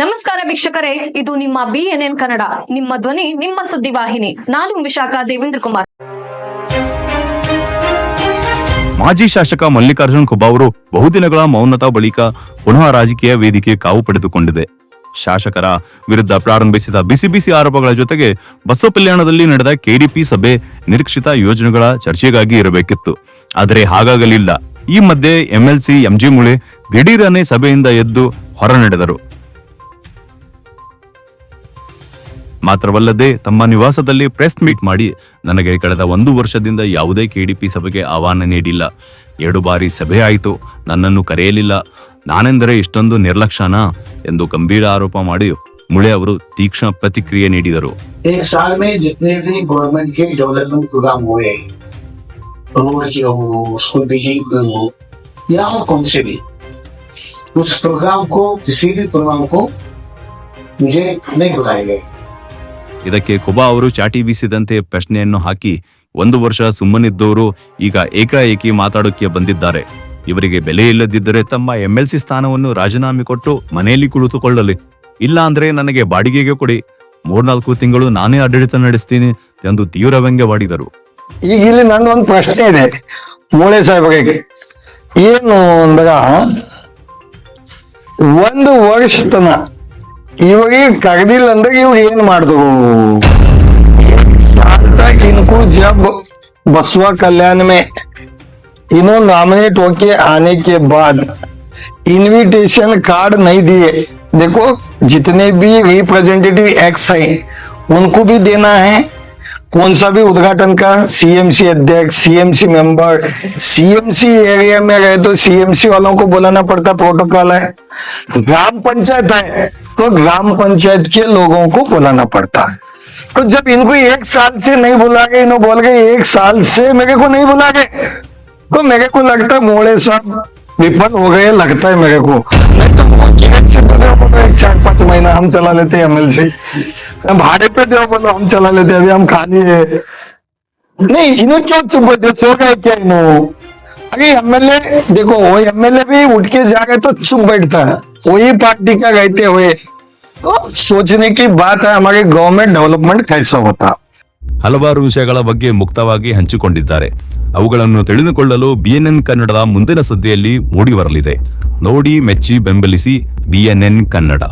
ನಮಸ್ಕಾರ ವೀಕ್ಷಕರೇ, ಇದು ನಿಮ್ಮ ಬಿಎನ್ಎನ್ ಕನ್ನಡ, ನಿಮ್ಮ ಧ್ವನಿ, ನಿಮ್ಮ ಸುದ್ದಿವಾಹಿನಿ ನಾನು ವಿಶಾಖ ದೇವೇಂದ್ರ ಕುಮಾರ್. ಮಾಜಿ ಶಾಸಕ ಮಲ್ಲಿಕಾರ್ಜುನ್ ಖುಬಾ ಅವರು ಬಹುದಿನಗಳ ಮೌನತಾ ಬಳಿಕ ಪುನಃ ರಾಜಕೀಯ ವೇದಿಕೆ ಕಾವು ಪಡೆದುಕೊಂಡಿದೆ. ಶಾಸಕರ ವಿರುದ್ಧ ಪ್ರಾರಂಭಿಸಿದ ಬಿಸಿ ಆರೋಪಗಳ ಜೊತೆಗೆ ಬಸವಕಲ್ಯಾಣದಲ್ಲಿ ನಡೆದ ಕೆಡಿಪಿ ಸಭೆ ನಿರೀಕ್ಷಿತ ಯೋಜನೆಗಳ ಚರ್ಚೆಗಾಗಿ ಇರಬೇಕಿತ್ತು. ಆದರೆ ಹಾಗಾಗಲಿಲ್ಲ. ಈ ಮಧ್ಯೆ ಎಂಎಲ್ಸಿ ಎಂಜಿ ಮುಳೆ ದಿಢೀರನೆ ಸಭೆಯಿಂದ ಎದ್ದು ಹೊರ ನಡೆದರು. ಮಾತ್ರವಲ್ಲದೆ ತಮ್ಮ ನಿವಾಸದಲ್ಲಿ ಪ್ರೆಸ್ ಮೀಟ್ ಮಾಡಿ ನನಗೆ ಕಳೆದ ಒಂದು ವರ್ಷದಿಂದ ಯಾವುದೇ ಕೆಡಿಪಿ ಸಭೆಗೆ ಆಹ್ವಾನ ನೀಡಿಲ್ಲ ಎರಡು ಬಾರಿ ಸಭೆ ಆಯಿತು ನನ್ನನ್ನು ಕರೆಯಲಿಲ್ಲ ನಾನೆಂದರೆ ಇಷ್ಟೊಂದು ನಿರ್ಲಕ್ಷ್ಯನಾ ಎಂದು ಗಂಭೀರ ಆರೋಪ ಮಾಡಿ ಮುಳೆ ಅವರು ತೀಕ್ಷ್ಣ ಪ್ರತಿಕ್ರಿಯೆ ನೀಡಿದರು एक साल में जितने भी गवर्नमेंट के डेवलपमेंट प्रोग्राम हुए रोड के हो स्कूल बिल्डिंग के हो या और कौन से भी उस प्रोग्राम को किसी भी प्रोग्राम को मुझे नहीं बुलाए गए ಇದಕ್ಕೆ ಕುಬಾ ಅವರು ಚಾಟಿ ಬೀಸಿದಂತೆ ಪ್ರಶ್ನೆಯನ್ನು ಹಾಕಿ ಒಂದು ವರ್ಷ ಸುಮ್ಮನಿದ್ದವರು ಈಗ ಏಕಾಏಕಿ ಮಾತಾಡೋಕೆ ಬಂದಿದ್ದಾರೆ. ಇವರಿಗೆ ಬೆಲೆ ಇಲ್ಲದಿದ್ದರೆ ತಮ್ಮ ಎಂಎಲ್ಸಿ ಸ್ಥಾನವನ್ನು ರಾಜೀನಾಮೆ ಕೊಟ್ಟು ಮನೆಯಲ್ಲಿ ಕುಳಿತುಕೊಳ್ಳಲಿ. ಇಲ್ಲ ಅಂದ್ರೆ ನನಗೆ ಬಾಡಿಗೆಗೆ ಕೊಡಿ. ಮೂರ್ನಾಲ್ಕು ತಿಂಗಳು ನಾನೇ ಆಡಳಿತ ನಡೆಸ್ತೀನಿ ಎಂದು ತೀವ್ರ ವ್ಯಂಗ್ಯವಾಡಿದರು. ಈಗ ಇಲ್ಲಿ ಒಂದು ಪ್ರಶ್ನೆ ಇದೆ. ಮೂಳೆ ಸಾಹೇಬರಿಗೆ. ಏನು ಅಂದಾಗ, ಒಂದು ವರ್ಷ ಇವಾಗ ಕರೆದಿಲ್ಲ ಅಂದ್ರೆ ಇವ್ರು ಏನ್ ಮಾಡಿದ್ರು साल तक इनको जब बसवा कल्याण में इन्हों नॉमिनेट होके आने के बाद इनविटेशन कार्ड नहीं दिए देखो जितने भी रिप्रेजेंटेटिव एक्स हैं उनको भी देना है कौन सा भी उद्घाटन का सीएमसी अध्यक्ष सीएमसी मेंबर सीएमसी एरिया में रहे तो सीएमसी वालों को बुलाना पड़ता प्रोटोकॉल है। ग्राम पंचायत है तो ग्राम पंचायत के लोगों को बुलाना पड़ता है। तो जब इनको एक साल से नहीं बुला गए इन्हों बोल गए एक साल से मेरे को नहीं बुला गए तो मेरे को लगता है मोड़े साहब विफल हो गए, लगता है मेरे को। चार पांच महीना हम चला लेते एम एल भाड़े पे दो बोलो हम चला लेते अभी हम खाली है नहीं इन्हों क्यों चुप बैठे सो गए क्या इन्हों अरे एमएलए देखो वो एमएलए भी उठ के जा गए तो चुप बैठता है वही पार्टी का रहते हुए तो सोचने की बात है हमारे गवर्नमेंट डेवलपमेंट कैसा होता ಹಲವಾರು ವಿಷಯಗಳ ಬಗ್ಗೆ ಮುಕ್ತವಾಗಿ ಹಂಚಿಕೊಂಡಿದ್ದಾರೆ. ಅವುಗಳನ್ನು ತಿಳಿದುಕೊಳ್ಳಲು ಬಿಎನ್ಎನ್ ಕನ್ನಡದ ಮುಂದಿನ ಸುದ್ದಿಯಲ್ಲಿ ಮೂಡಿ ಬರಲಿದೆ ನೋಡಿ, ಮೆಚ್ಚಿ, ಬೆಂಬಲಿಸಿ ಬಿಎನ್ಎನ್ ಕನ್ನಡ.